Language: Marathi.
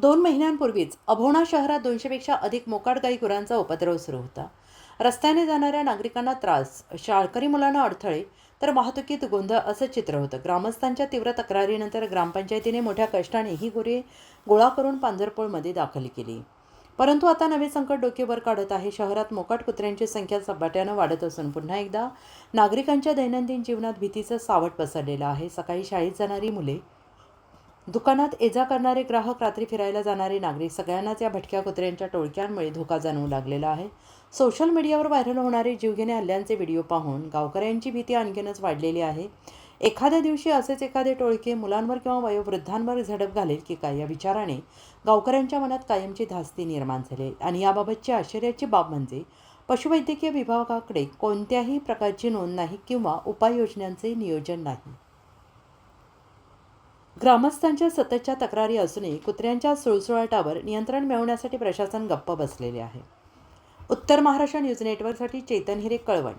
दोन महिन्यांपूर्वीच अभोणा शहरात दोनशेपेक्षा अधिक मोकाट गाई गुरांचा उपद्रव सुरू होता. रस्त्याने जाणाऱ्या नागरिकांना त्रास शाळकरी मुलांना अडथळे तर वाहतुकीत गोंधळ असं चित्र होतं. ग्रामस्थांच्या तीव्र तक्रारीनंतर ग्रामपंचायतीने मोठ्या कष्टाने ही गुरे गोळा करून पांझरपोळमध्ये दाखल केली. परंतु आता नवे संकट डोकेवर काढत आहे. शहरात मोकाट कुत्र्यांची संख्या झपाट्यानं वाढत असून पुन्हा एकदा नागरिकांच्या दैनंदिन जीवनात भीतीचं सावट पसरलेलं आहे. सकाळी शाळेत जाणारी मुले दुकानात एजा करणारे ग्राहक रात्री फिरायला जाणारे नागरिक सगळ्यांनाच या भटक्या कुत्र्यांच्या टोळक्यांमुळे धोका जाणवू लागलेला आहे. सोशल मीडियावर व्हायरल होणारे जीवघेणे हल्ल्यांचे व्हिडिओ पाहून गावकऱ्यांची भीती आणखीनच वाढलेली आहे. एखाद्या दिवशी असेच एखादे टोळके मुलांवर किंवा वयोवृद्धांवर झडप घालेल की काय या विचाराने गावकऱ्यांच्या मनात कायमची धास्ती निर्माण झाली आणि याबाबतची आश्चर्याची बाब म्हणजे पशुवैद्यकीय विभागाकडे कोणत्याही प्रकारची नोंद नाही किंवा उपाययोजनांचे नियोजन नाही. ग्रामस्थांच्या सततच्या तक्रारी असूनही कुत्र्यांच्या सुळसुळाटावर नियंत्रण मिळवण्यासाठी प्रशासन गप्प बसलेले आहे. उत्तर महाराष्ट्र न्यूज नेटवर्कसाठी चेतन हिरे कळवण.